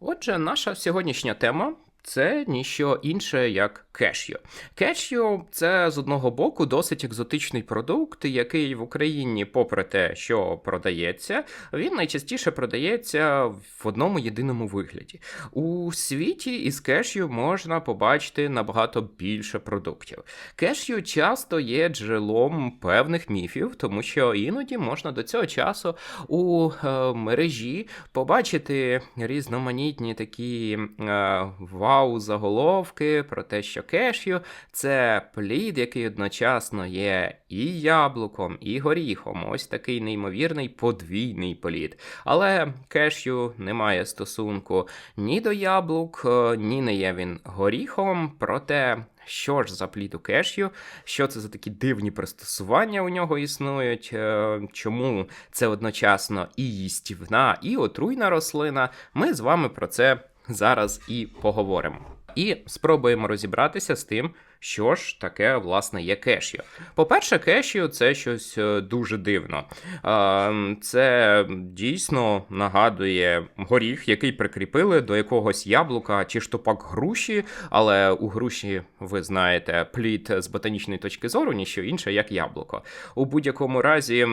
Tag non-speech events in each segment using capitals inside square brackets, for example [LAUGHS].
Отже, наша сьогоднішня тема. Це ніщо інше, як кешю. Кешю це з одного боку досить екзотичний продукт, який в Україні, попри те, що продається, він найчастіше продається в одному єдиному вигляді. У світі із кешю можна побачити набагато більше продуктів. Кешю часто є джерелом певних міфів, тому що іноді можна до цього часу у е, мережі побачити різноманітні такі е, вау-заголовки про те, що кешю це плід, який одночасно є і яблуком, і горіхом. Ось такий неймовірний подвійний плід. Але кешю не має стосунку ні до яблук, е, ні не є він горіхом. Проте. Що ж за плід у кешю, що це за такі дивні пристосування у нього існують, е, чому це одночасно і їстівна, і отруйна рослина. Ми з вами про це зараз і поговоримо. І спробуємо розібратися з тим, що ж таке власне є кешю. По-перше, кешю це щось е, дуже дивно. Це дійсно нагадує горіх, який прикріпили до якогось яблука чи штопак груші, але у груші, ви знаєте, плід з ботанічної точки зору, ніщо інше, як яблуко. У будь-якому разі,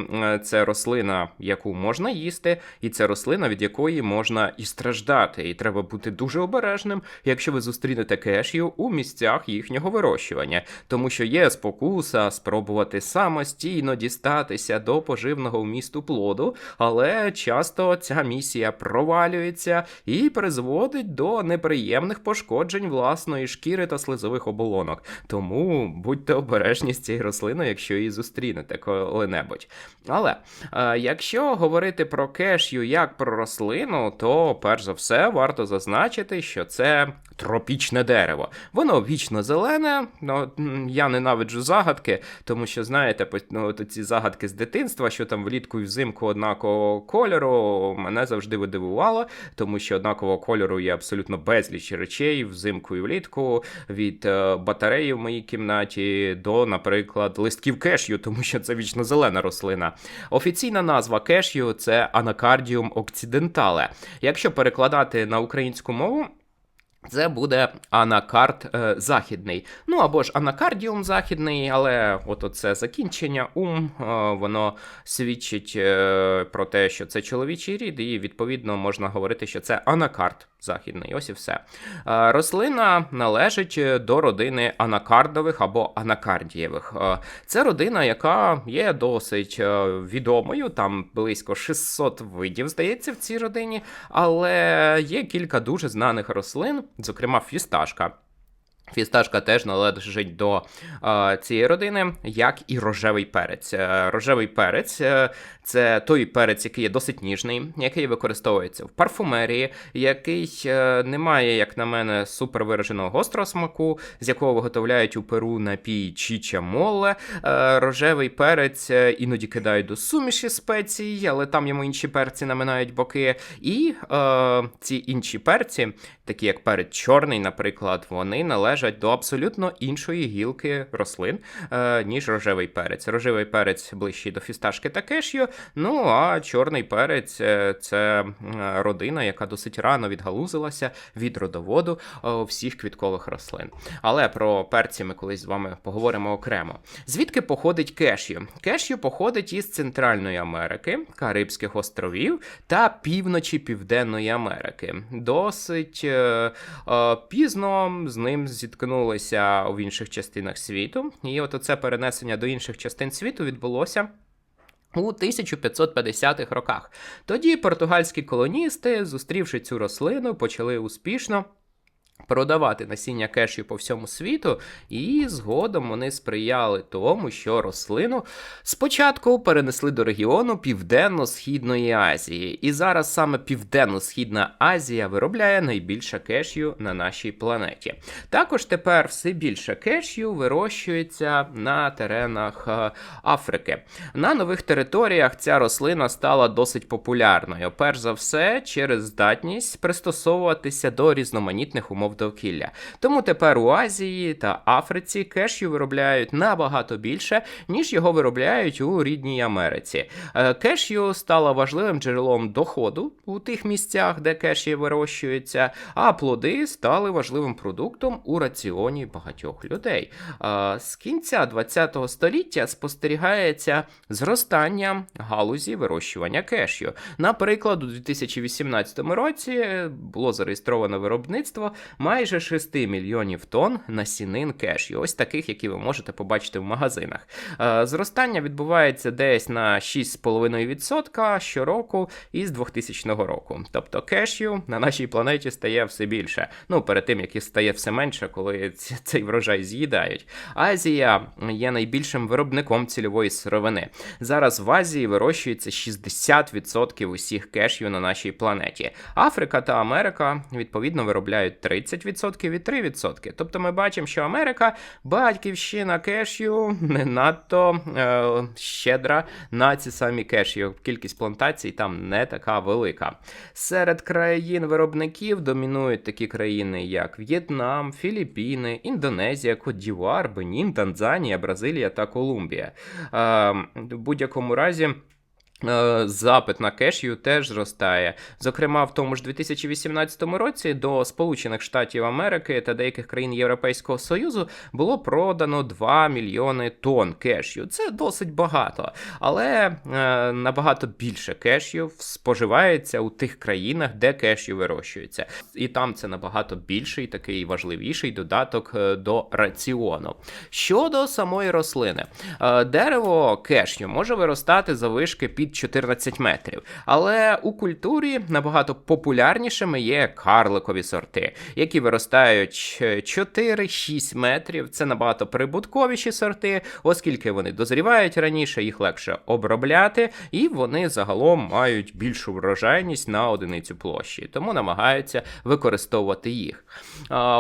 це рослина, яку можна їсти, і це рослина, від якої можна і страждати. І треба бути дуже обережним, якщо ви зустрінете кешю у місцях їхнього вирощування, тому що є спокуса спробувати самостійно дістатися до поживного вмісту плоду, але часто ця місія провалюється і призводить до неприємних пошкоджень власної шкіри та слизових оболонок. Тому будьте обережні з цією рослиною, якщо її зустрінете коли-небудь. Але е, якщо говорити про кешю як про рослину, то перш за все варто зазначити, що це тропічне дерево. Воно вічно зелене. Ну, Я ненавиджу загадки, тому що, знаєте, ну, ці загадки з дитинства, що там влітку і взимку однакового кольору, мене завжди видивувало, тому що однакового кольору є абсолютно безліч речей взимку і влітку, від е, батареї в моїй кімнаті до, наприклад, листків кешю, тому що це вічно зелена рослина. Офіційна назва кешю це Анакардіум окцидентале. Якщо перекладати на українську мову. Це буде анакард е, західний. Ну або ж анакардіум західний, але от це закінчення ум, е, воно свідчить е, про те, що це чоловічий рід, і відповідно можна говорити, що це анакард західний. Ось і все. Е, рослина належить до родини анакардових або анакардієвих. Е, це родина, яка є досить е, відомою, там близько 600 видів, здається, в цій родині, але є кілька дуже знаних рослин зокрема фісташка. Фісташка теж належить до е, цієї родини, як і рожевий перець. Е, рожевий перець е, це той перець, який є досить ніжний, який використовується в парфумерії, який е, не має, як на мене, супервираженого гострого смаку, з якого виготовляють у перу напій чіча моле. Е, рожевий перець е, іноді кидають до суміші спецій, але там йому інші перці наминають боки. І е, ці інші перці, такі як перець чорний, наприклад, вони належать до абсолютно іншої гілки рослин, е, ніж рожевий перець. Рожевий перець ближчий до фісташки та кешю, ну а чорний перець е, це родина, яка досить рано відгалузилася від родоводу е, всіх квіткових рослин. Але про перці ми колись з вами поговоримо окремо. Звідки походить кешю? Кешю походить із Центральної Америки, Карибських островів та півночі Південної Америки. Досить е, е, пізно з ним зіткнулися в інших частинах світу. І от оце перенесення до інших частин світу відбулося. У 1550-х роках тоді португальські колоністи, зустрівши цю рослину, почали успішно продавати насіння кешю по всьому світу, і згодом вони сприяли тому, що рослину спочатку перенесли до регіону Південно-Східної Азії. І зараз саме Південно-Східна Азія виробляє найбільше кешю на нашій планеті. Також тепер все більше кешю вирощується на теренах е, Африки. На нових територіях ця рослина стала досить популярною. Перш за все, через здатність пристосовуватися до різноманітних умов довкілля. Тому тепер у Азії та Африці кешю виробляють набагато більше, ніж його виробляють у рідній Америці. Е, Кешю стало важливим джерелом доходу у тих місцях, де кеші вирощуються, а плоди стали важливим продуктом у раціоні багатьох людей. Е, З кінця 20 століття спостерігається зростання галузі вирощування кешю. Наприклад, у 2018 році було зареєстровано виробництво майже 6 мільйонів тонн насінин кешю, ось таких, які ви можете побачити в магазинах. Е, Зростання відбувається десь на 6,5% щороку із 2000 року. Тобто кешю на нашій планеті стає все більше. Ну, перед тим як і стає все менше, коли цей врожай з'їдають. Азія є найбільшим виробником цільової сировини. Зараз в Азії вирощується 60% усіх кешю на нашій планеті. Африка та Америка відповідно виробляють 30% і 3%. Тобто ми бачимо, що Америка батьківщина кешю не надто е, щедра на ці самі кешю. Кількість плантацій там не така велика. Серед країн-виробників домінують такі країни, як В'єтнам, Філіппіни, Індонезія, Кот-Дівуар, Бенін, Танзанія, Бразилія та Колумбія. Е, в будь-якому разі. Е, Запит на кешю теж зростає. Зокрема, в тому ж 2018 році до Сполучених Штатів Америки та деяких країн Європейського Союзу було продано 2 мільйони тонн кешю. Це досить багато, але е, набагато більше кешю споживається у тих країнах, де кешю вирощується. І там це набагато більший такий важливіший додаток е, до раціону. Щодо самої рослини, Е, дерево кешню може виростати за вишки під 14 метрів, але у культурі набагато популярнішими є карликові сорти, які виростають 4-6 метрів. Це набагато прибутковіші сорти, оскільки вони дозрівають раніше, їх легше обробляти, і вони загалом мають більшу врожайність на одиницю площі, тому намагаються використовувати їх.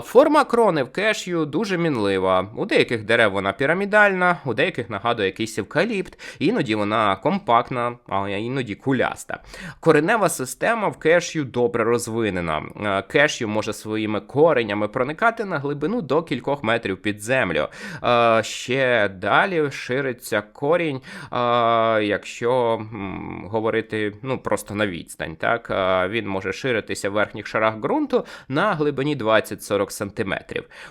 Форма крони в кешю дуже мінлива. У деяких дерев вона пірамідальна, у деяких нагадує якийсь евкаліпт, іноді вона компактна, а іноді куляста. Коренева система в кешю добре розвинена. Е, Кешю може своїми коренями проникати на глибину до кількох метрів під землю. Е, Ще далі шириться корінь, е, якщо говорити ну, просто на відстань. Так? Він може ширитися в верхніх шарах ґрунту на глибині 20-40 см.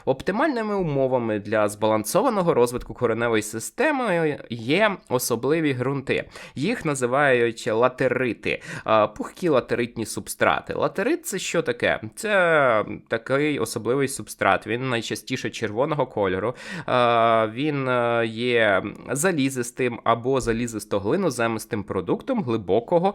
Оптимальними умовами для збалансованого розвитку кореневої системи є особливі ґрунти. Їх називають латерити, пухкі латеритні субстрати. Латерит це що таке? Це такий особливий субстрат. Він найчастіше червоного кольору. Він е, є залізистим або залізисто-глиноземистим продуктом глибокого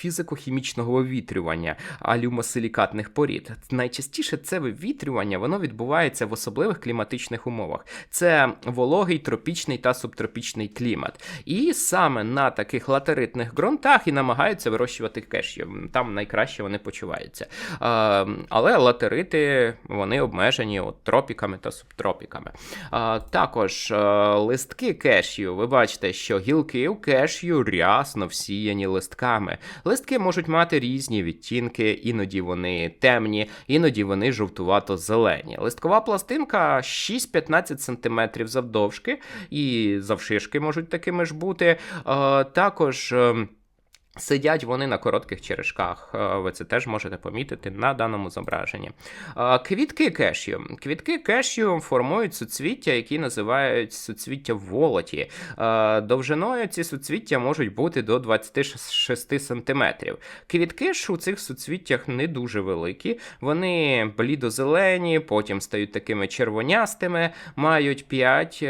фізико-хімічного вивітрювання алюмосилікатних порід. Найчастіше це вивітрювання воно відбувається в особливих кліматичних умовах. Це вологий тропічний та субтропічний клімат. І саме на таких латеритних ґрунтах і намагаються вирощувати кешю. Там найкраще вони почуваються. А, але латерити вони обмежені от, тропіками та субтропіками. А, також а, листки кешю. Ви бачите, що гілки у кешю рясно всіяні листками. Листки можуть мати різні відтінки, іноді вони темні, іноді вони жовтувато-зелені. Листкова пластинка 6-15 см завдовжки, і завшишки можуть такими ж бути. Е, Також. Ем, Сидять вони на коротких черешках, Е, ви це теж можете помітити на даному зображенні. Е, Квітки кешю. Квітки кешю формують суцвіття, які називають суцвіття волоті. Е, Довжиною ці суцвіття можуть бути до 26 см. Квітки ж у цих суцвіттях не дуже великі, вони блідозелені, потім стають такими червонястими, мають 5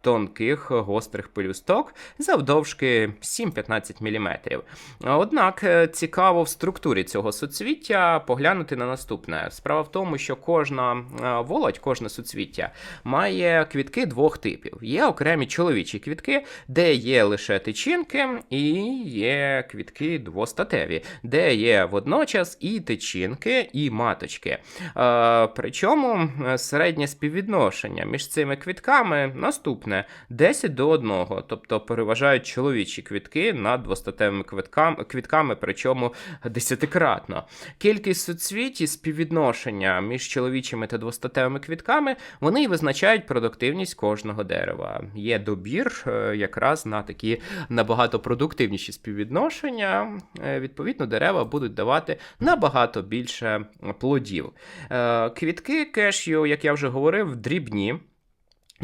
тонких гострих пелюсток завдовжки 7-15 мм. Однак е, цікаво в структурі цього суцвіття поглянути на наступне. Справа в тому, що кожна е, володь, кожне суцвіття має квітки двох типів. Є окремі чоловічі квітки, де є лише тичинки, і є квітки двостатеві, де є водночас і тичинки, і маточки. Е, Причому середнє співвідношення між цими квітками наступне: 10 до 1, тобто переважають чоловічі квітки над двостатевими квітками квитками, квітками, причому десятикратно. Кількість суцвіт і співвідношення між чоловічими та двостатевими квітками вони і визначають продуктивність кожного дерева. Є добір е, якраз на такі набагато продуктивніші співвідношення. Е, Відповідно, дерева будуть давати набагато більше плодів. Е, Квітки кешю, як я вже говорив, дрібні.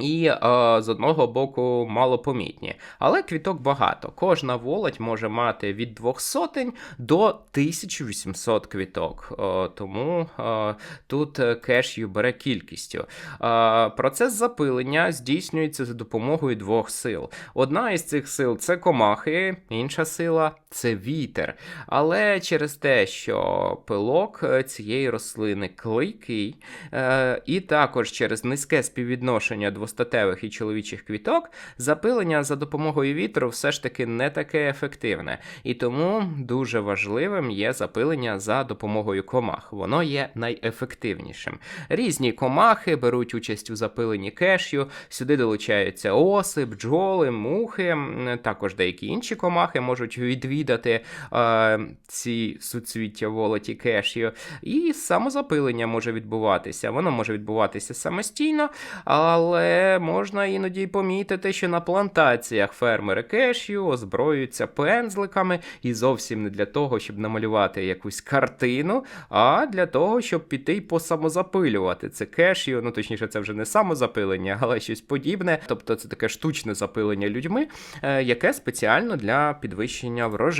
І е, з одного боку малопомітні. Але квіток багато. Кожна володь може мати від 200 до 1800 квіток. Е, тому е, тут кешю бере кількістю. Е, процес запилення здійснюється за допомогою двох сил. Одна із цих сил це комахи, інша сила це вітер. Але через те, що пилок е, цієї рослини клейкий, е, і також через низьке співвідношення двостатевих і чоловічих квіток, запилення за допомогою вітру все ж таки не таке ефективне. І тому дуже важливим є запилення за допомогою комах. Воно є найефективнішим. Різні комахи беруть участь у запиленні кешю, сюди долучаються оси, бджоли, мухи, також деякі інші комахи можуть відвідати е, ці суцвіття волоті кешю. І самозапилення може відбуватися. Воно може відбуватися самостійно, але можна іноді помітити, що на плантаціях фермери кешю озброюються пензликами і зовсім не для того, щоб намалювати якусь картину, а для того, щоб піти й посамозапилювати це кешю. Ну точніше, це вже не самозапилення, але щось подібне. Тобто це таке штучне запилення людьми, е, яке спеціально для підвищення врожаю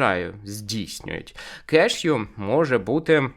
здійснюють. Кешю може бути.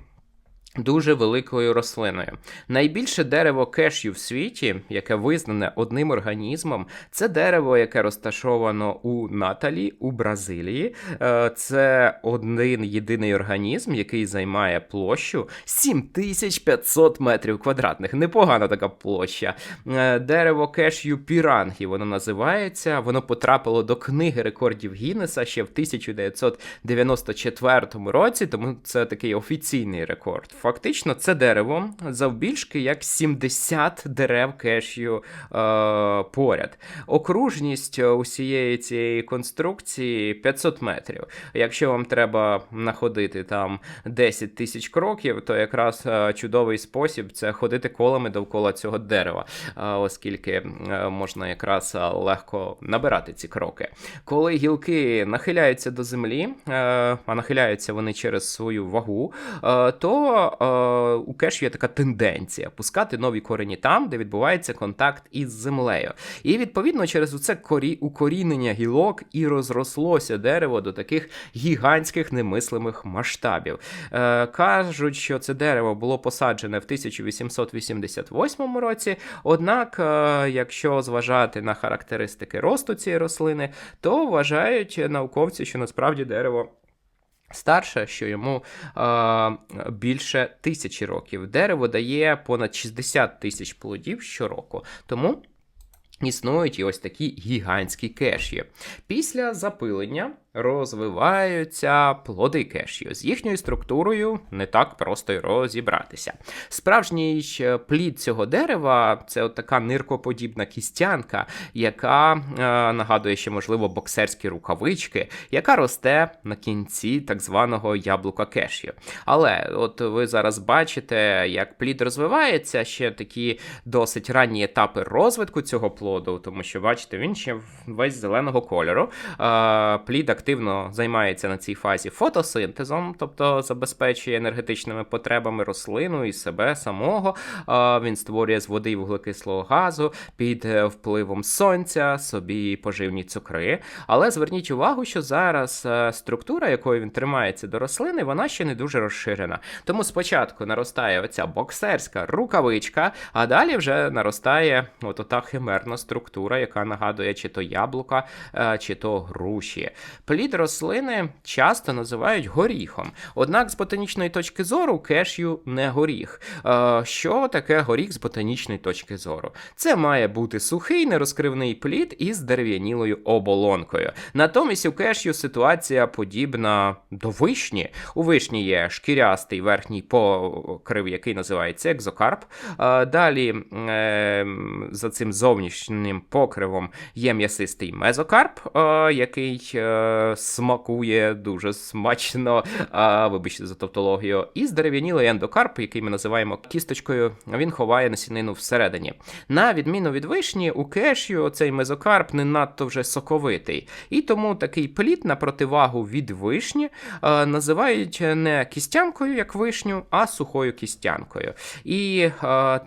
Дуже великою рослиною. Найбільше дерево кешю в світі, яке визнане одним організмом, це дерево, яке розташовано у Наталі у Бразилії. Е, Це один єдиний організм, який займає площу 7500 метрів квадратних. Непогана така площа. Е, Дерево кешю пірангі, воно називається. Воно потрапило до книги рекордів Гіннеса ще в 1994 році, тому це такий офіційний рекорд. Фактично, це дерево завбільшки як 70 дерев кешю е, поряд. Окружність усієї цієї конструкції 500 метрів. Якщо вам треба находити там 10 тисяч кроків, то якраз е, чудовий спосіб це ходити колами довкола цього дерева, е, оскільки е, можна якраз легко набирати ці кроки. Коли гілки нахиляються до землі, а нахиляються вони через свою вагу, то е, у кеш є така тенденція пускати нові корені там, де відбувається контакт із землею. І відповідно через це корі... укорінення гілок і розрослося дерево до таких гігантських немислимих масштабів. Е, кажуть, що це дерево було посаджене в 1888 році. Однак, е, якщо зважати на характеристики росту цієї рослини, то вважають науковці, що насправді дерево. Старше, що йому е, більше тисячі років. Дерево дає понад 60 тисяч плодів щороку. Тому існують і ось такі гігантські кеші. Після запилення розвиваються плоди кешю. З їхньою структурою не так просто й розібратися. Справжній плід цього дерева це от така ниркоподібна кістянка, яка е, нагадує ще, можливо, боксерські рукавички, яка росте на кінці так званого яблука кешю. Але от ви зараз бачите, як плід розвивається, ще такі досить ранні етапи розвитку цього плоду, тому що, бачите, він ще весь зеленого кольору. Плід активно займається на цій фазі фотосинтезом, тобто забезпечує енергетичними потребами рослину і себе самого. Він створює з води вуглекислого газу під е, впливом сонця, собі поживні цукри. Але зверніть увагу, що зараз е, структура, якою він тримається до рослини, вона ще не дуже розширена. Тому спочатку наростає оця боксерська рукавичка, а далі вже наростає от ота химерна структура, яка нагадує чи то яблука, е, чи то груші. Плід рослини часто називають горіхом. Однак з ботанічної точки зору кешю не горіх. Е, Що таке горіх з ботанічної точки зору? Це має бути сухий нерозкривний плід із дерев'янілою оболонкою. Натомість у кешю ситуація подібна до вишні. У вишні є шкірястий верхній покрив, який називається екзокарп. Е, Далі за цим зовніш... зовнішнім покривом є м'ясистий мезокарп, е, який е, смакує дуже смачно, вибачте за тавтологію, і здерев'янілий ендокарп, який ми називаємо кісточкою, він ховає насінину всередині. На відміну від вишні, у кешю цей мезокарп не надто вже соковитий. І тому такий плід на противагу від вишні е, називають не кістянкою, як вишню, а сухою кістянкою. І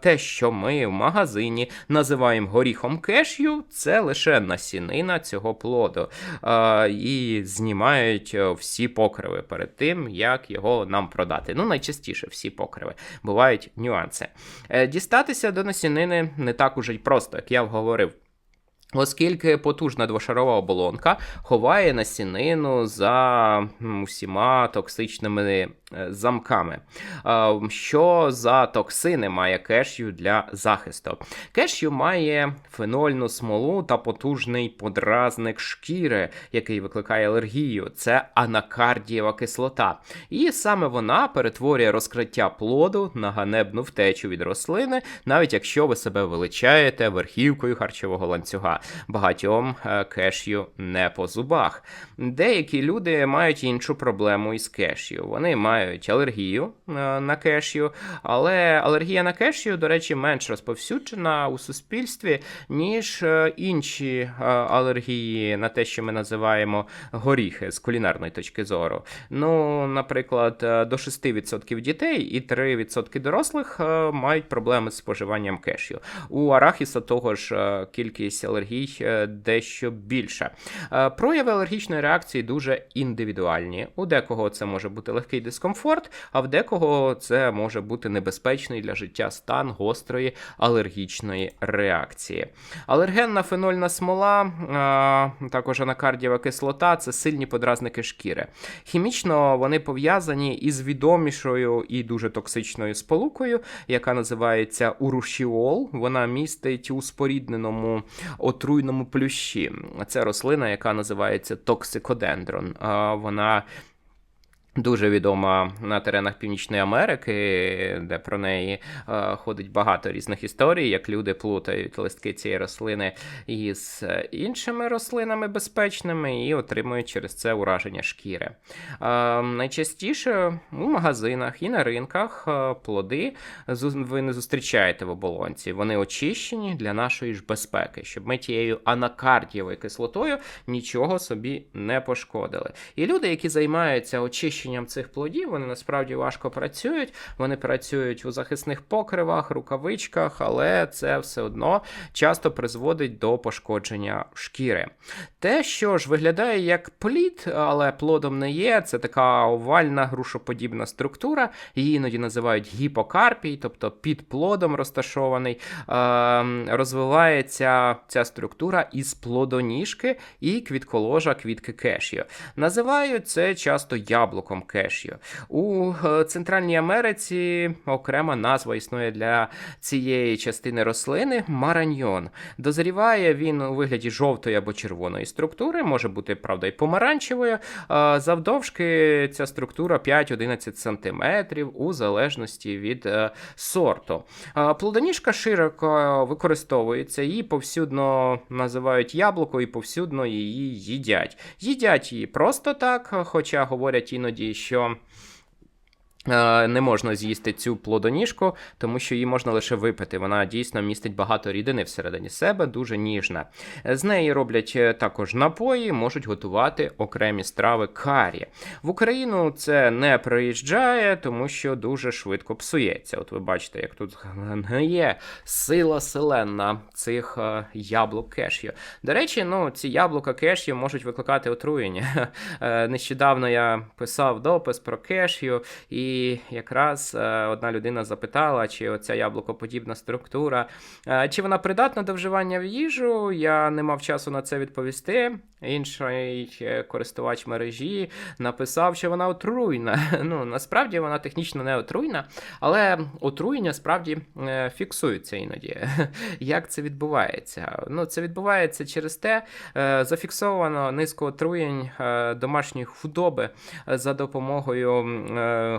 те, що ми в магазині називаємо горіхом кешю, це лише насінина цього плоду. Е, і знімають е, всі покриви перед тим, як його нам продати. Ну, найчастіше всі покриви. Бувають нюанси. Е, дістатися до насінини не так уже й просто, як я говорив. Оскільки потужна двошарова оболонка ховає насінину за усіма токсичними е, замками. Що за токсини має кешю для захисту? Кешю має фенольну смолу та потужний подразник шкіри, який викликає алергію. Це анакардієва кислота. І саме вона перетворює розкриття плоду на ганебну втечу від рослини, навіть якщо ви себе величаєте верхівкою харчового ланцюга багатьом е, кешю не по зубах. Деякі люди мають іншу проблему із кешю. Вони мають алергію е, на кешю, але алергія на кешю, до речі, менш розповсюджена у суспільстві, ніж е, інші алергії на те, що ми називаємо горіхи з кулінарної точки зору. Ну, наприклад, до 6% дітей і 3% дорослих мають проблеми з споживанням кешю. У арахіса того ж кількість алергій е, дещо більша. Е, Прояви алергічної реакції дуже індивідуальні. У декого це може бути легкий дискомфорт, а в декого це може бути небезпечний для життя стан гострої алергічної реакції. Алергенна фенольна смола, е, також анакардієва кислота це сильні подразники шкіри. Хімічно вони пов'язані із відомішою і дуже токсичною сполукою, яка називається урушіол. Вона містить у спорідненому отруйному плющі. Це рослина, яка називається токсикодендрон. Вона Дуже відома на теренах Північної Америки, де про неї е, ходить багато різних історій, як люди плутають листки цієї рослини із е, іншими рослинами безпечними і отримують через це ураження шкіри. Е, найчастіше у магазинах і на ринках е, плоди ви не зустрічаєте в оболонці. Вони очищені для нашої ж безпеки, щоб ми тією анакардієвою кислотою нічого собі не пошкодили. І люди, які займаються очищенням цих плодів, вони насправді важко працюють. Вони працюють у захисних покривах, рукавичках, але це все одно часто призводить до пошкодження шкіри. Те, що ж виглядає як плід, але плодом не є, це така овальна грушоподібна структура. Її іноді називають гіпокарпій, тобто під плодом розташований. Ем, Розвивається ця структура із плодоніжки і квітколожа квітки кешю. Називають це часто яблуком кешю. У е, Центральній Америці окрема назва існує для цієї частини рослини мараньйон. Дозріває він у вигляді жовтої або червоної структури, може бути, правда, і помаранчевою. Завдовжки ця структура 5-11 см у залежності від е, сорту. Плодоніжка широко використовується, її повсюдно називають яблуко і повсюдно її їдять. Їдять її просто так, хоча говорять іноді, що. Е, Не можна з'їсти цю плодоніжку, тому що її можна лише випити. Вона дійсно містить багато рідини всередині себе, дуже ніжна. З неї роблять е, також напої, можуть готувати окремі страви карі. В Україну це не приїжджає, тому що дуже швидко псується. От ви бачите, як тут є сила селенна цих е, яблук кешю. До речі, ну ці яблука кешю можуть викликати отруєння. [LAUGHS] Нещодавно я писав допис про кешю, і якраз е, одна людина запитала, чи оця яблукоподібна структура, е, чи вона придатна до вживання в їжу. Я не мав часу на це відповісти. Інший е, користувач мережі написав, що вона отруйна. [LAUGHS] Ну насправді вона технічно не отруйна, але отруєння справді фіксуються іноді. [LAUGHS] Як це відбувається? Ну, це відбувається через те, зафіксовано низку отруєнь домашньої худоби за допомогою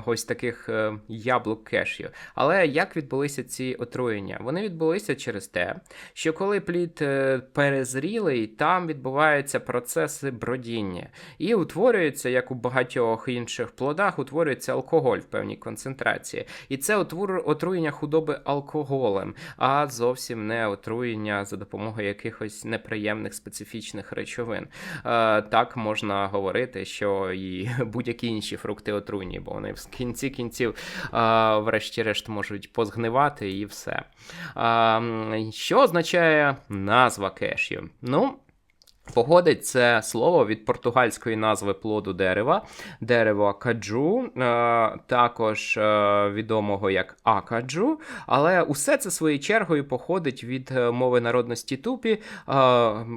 ось ось таких е, яблук кешю. Але як відбулися ці отруєння? Вони відбулися через те, що коли плід е, перезрілий, там відбуваються процеси бродіння. І утворюється, як у багатьох інших плодах, утворюється алкоголь в певній концентрації. І це отруєння худоби алкоголем, а зовсім не отруєння за допомогою якихось неприємних специфічних речовин. Е, так можна говорити, що і [LAUGHS] будь-які інші фрукти отруйні, бо вони в кінці кінців, врешті-решт, можуть позгнивати і все. Що означає назва кешю? Ну. Походить це слово від португальської назви плоду дерева, дерево каджу, е, також е, відомого як акаджу. Але усе це своєю чергою походить від е, мови народності тупі.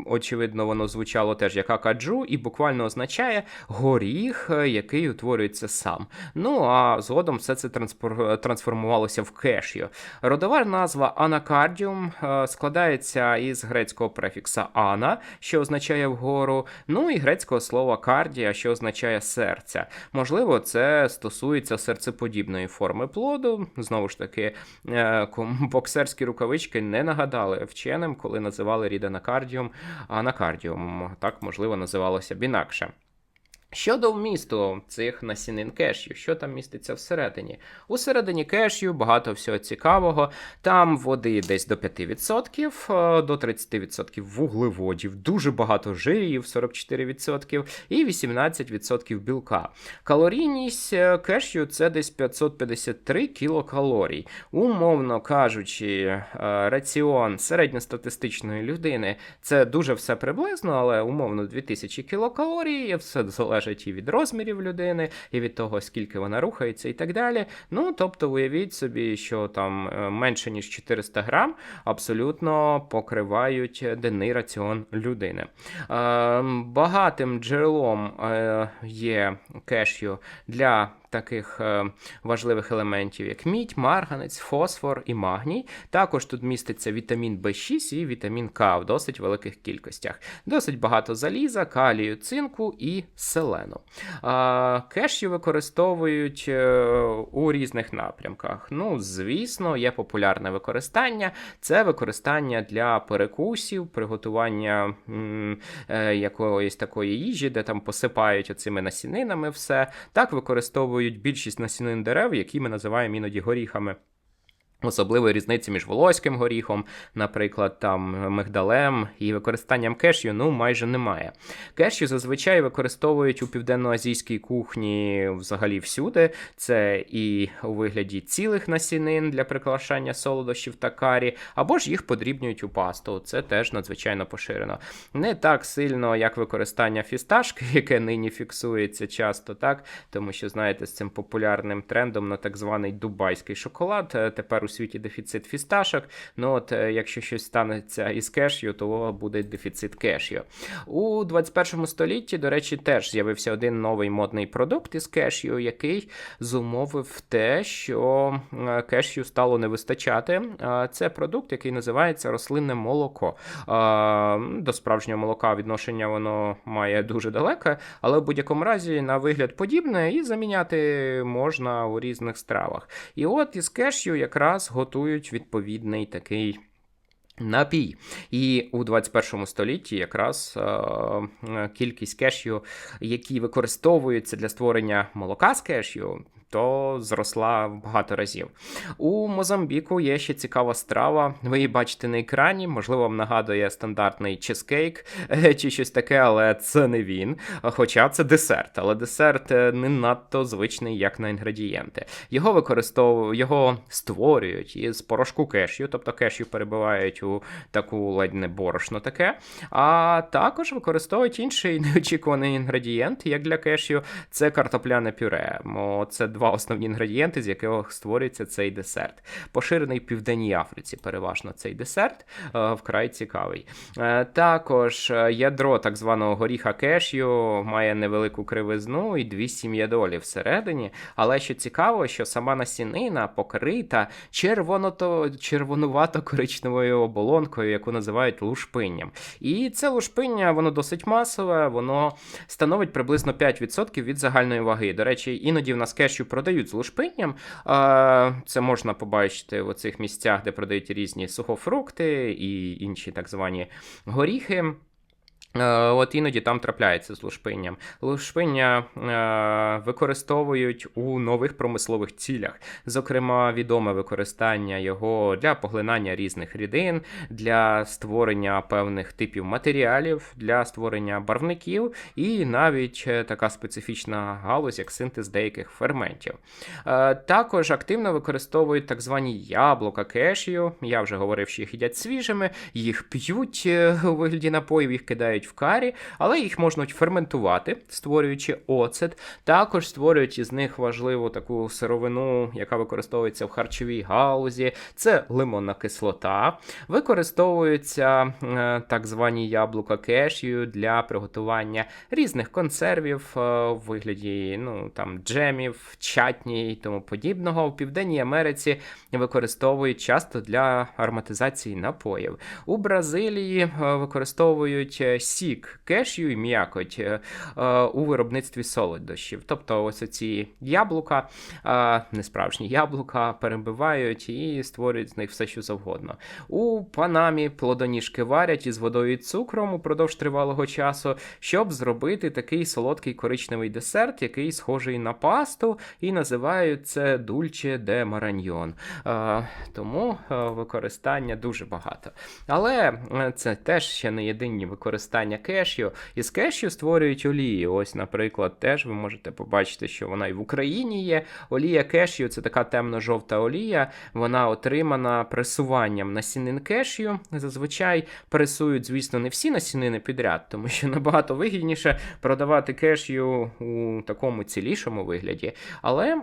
Очевидно, воно звучало теж як акаджу, і буквально означає горіх, який утворюється сам. Ну а згодом все це трансформувалося в кешю. Родова назва анакардіум складається із грецького префікса ана, що означає вгору, ну і грецького слова кардія, що означає серця. Можливо, це стосується серцеподібної форми плоду. Знову ж таки, е, [LAUGHS] боксерські рукавички не нагадали вченим, коли називали рід анакардіум анакардіумом. Так, можливо, називалося б інакше. Щодо вмісту цих насінин кешю, що там міститься всередині? Усередині кешю багато всього цікавого. Там води десь до 5%, е, до 30% вуглеводів, дуже багато жирів, 44% і 18% білка. Калорійність е, кешю це десь 553 кілокалорій. Умовно кажучи, е, раціон середньостатистичної людини це дуже все приблизно, але умовно 2000 кілокалорій, все залежить і від розмірів людини, і від того, скільки вона рухається, і так далі. Ну, тобто, уявіть собі, що там е, менше ніж 400 грам абсолютно покривають денний раціон людини. Е, Багатим джерелом е, є кешю для таких е, важливих елементів, як мідь, марганець, фосфор і магній. Також тут міститься вітамін В6 і вітамін К в досить великих кількостях. Досить багато заліза, калію, цинку і селену. А, Кешю використовують е, у різних напрямках. Ну, звісно, є популярне використання. Це використання для перекусів, приготування е, якоїсь такої їжі, де там посипають оцими насінинами все. Так використовують більшість насінин дерев, які ми називаємо іноді горіхами. Особливої різниці між волоським горіхом, наприклад, там мигдалем і використанням кешю ну майже немає. Кешю зазвичай використовують у південноазійській кухні взагалі всюди. Це і у вигляді цілих насінин для прикрашання солодощів та карі, або ж їх подрібнюють у пасту. Це теж надзвичайно поширено. Не так сильно, як використання фісташки, яке нині фіксується часто, так тому що знаєте, з цим популярним трендом на так званий дубайський шоколад. е, Тепер у світі дефіцит фісташок. Ну от е, якщо щось станеться із кешю, то буде дефіцит кешю. У 21 столітті, до речі, теж з'явився один новий модний продукт із кешю, який зумовив те, що е, кешю стало не вистачати. Е, Це продукт, який називається рослинне молоко. До справжнього молока відношення воно має дуже далеке, але в будь-якому разі на вигляд подібне і заміняти можна у різних стравах. І от із кешю якраз готують відповідний такий. Напій. І у 21 столітті якраз е, кількість кешю, які використовуються для створення молока з кешю, то зросла багато разів. У Мозамбіку є ще цікава страва. Ви її бачите на екрані. Можливо, вам нагадує стандартний чизкейк е, чи щось таке, але це не він. Хоча це десерт, але десерт е, не надто звичний, як на інгредієнти. Його використовують, його створюють із порошку кешю, тобто кешю перебивають у таку ледь не борошно таке. А також використовують інший [LAUGHS] неочікуваний інгредієнт, як для кешю, це картопляне пюре. Це два основні інгредієнти, з яких створюється цей десерт. Поширений в Південній Африці, переважно цей десерт, е, вкрай цікавий. Е, Також е, ядро так званого горіха кешю має невелику кривизну і 200 м'ядолів всередині. Але що цікаво, що сама насінина покрита червоното, червонувато-коричневою оболонкою, яку називають лушпинням. І це лушпиння, воно досить масове, воно становить приблизно 5% від загальної ваги. До речі, іноді в нас кешю продають з лушпинням. Це можна побачити в оцих місцях, де продають різні сухофрукти і інші так звані горіхи. Е, От іноді там трапляється з лушпинням. Лушпиння е, використовують у нових промислових цілях. Зокрема, відоме використання його для поглинання різних рідин, для створення певних типів матеріалів, для створення барвників, і навіть е, така специфічна галузь, як синтез деяких ферментів. Е, Також активно використовують так звані яблука кешю. Я вже говорив, що їх їдять свіжими, їх п'ють е, у вигляді напоїв, їх кидають в карі, але їх можна ферментувати, створюючи оцет. Також створюють із них важливу таку сировину, яка використовується в харчовій галузі. Це лимонна кислота. Використовуються е, так звані яблука кешю для приготування різних консервів е, в вигляді ну, там, джемів, чатні і тому подібного. В Південній Америці використовують часто для ароматизації напоїв. У Бразилії е, використовують е, сік кешю і м'якоть е, е, у виробництві солодощів. Тобто, ось ці яблука, е, несправжні яблука, перебивають і створюють з них все, що завгодно. У Панамі плодоніжки варять із водою і цукром упродовж тривалого часу, щоб зробити такий солодкий коричневий десерт, який схожий на пасту, і називають це дульче де мараньйон. Тому використання дуже багато. Але це теж ще не єдині використання кешю. Із кешю створюють олії. Ось, наприклад, теж ви можете побачити, що вона і в Україні є. Олія кешю це така темно-жовта олія. Вона отримана пресуванням насінин кешю. Зазвичай пресують, звісно, не всі насінини підряд, тому що набагато вигідніше продавати кешю у такому цілішому вигляді. Але.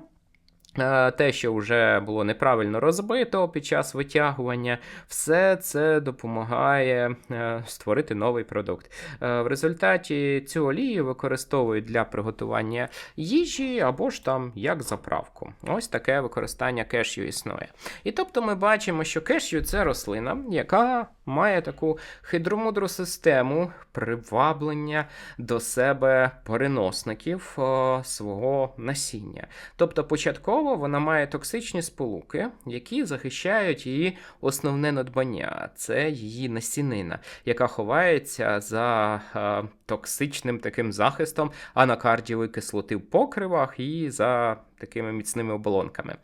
Е, Те, що вже було неправильно розбито під час витягування, все це допомагає е, створити новий продукт. Е, В результаті цю олію використовують для приготування їжі або ж там як заправку. Ось таке використання кешю існує. І тобто ми бачимо, що кешю це рослина, яка має таку хитромудру систему приваблення до себе переносників свого насіння. Тобто, початково вона має токсичні сполуки, які захищають її основне надбання це її насінина, яка ховається за е, токсичним таким захистом анакардієвої кислоти в покривах і за такими міцними оболонками.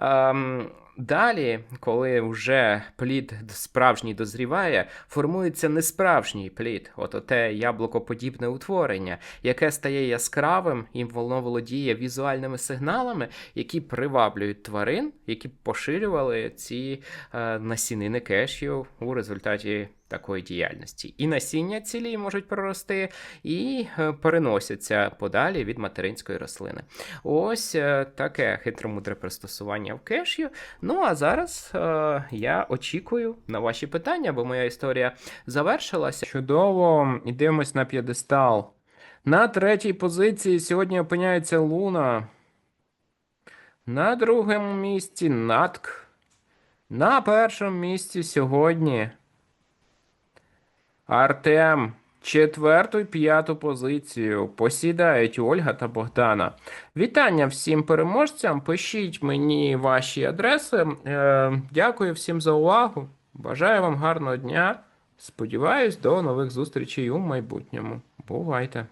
Ем, Далі, коли вже плід справжній дозріває, формується несправжній плід, от оте яблукоподібне утворення, яке стає яскравим і воно володіє візуальними сигналами, які приваблюють тварин, які поширювали ці е, насінини кешю у результаті такої діяльності. І насіння цілі можуть прорости, і е, переносяться подалі від материнської рослини. Ось е, таке хитромудре пристосування в кешю. Ну а зараз е, я очікую на ваші питання, бо моя історія завершилася. Чудово, і на п'єдестал. На третій позиції сьогодні опиняється Луна. На другому місці Натк. На першому місці сьогодні Артем. Четверту і п'яту позицію посідають Ольга та Богдана. Вітання всім переможцям. Пишіть мені ваші адреси. Е, дякую всім за увагу. Бажаю вам гарного дня. Сподіваюсь, до нових зустрічей у майбутньому. Бувайте!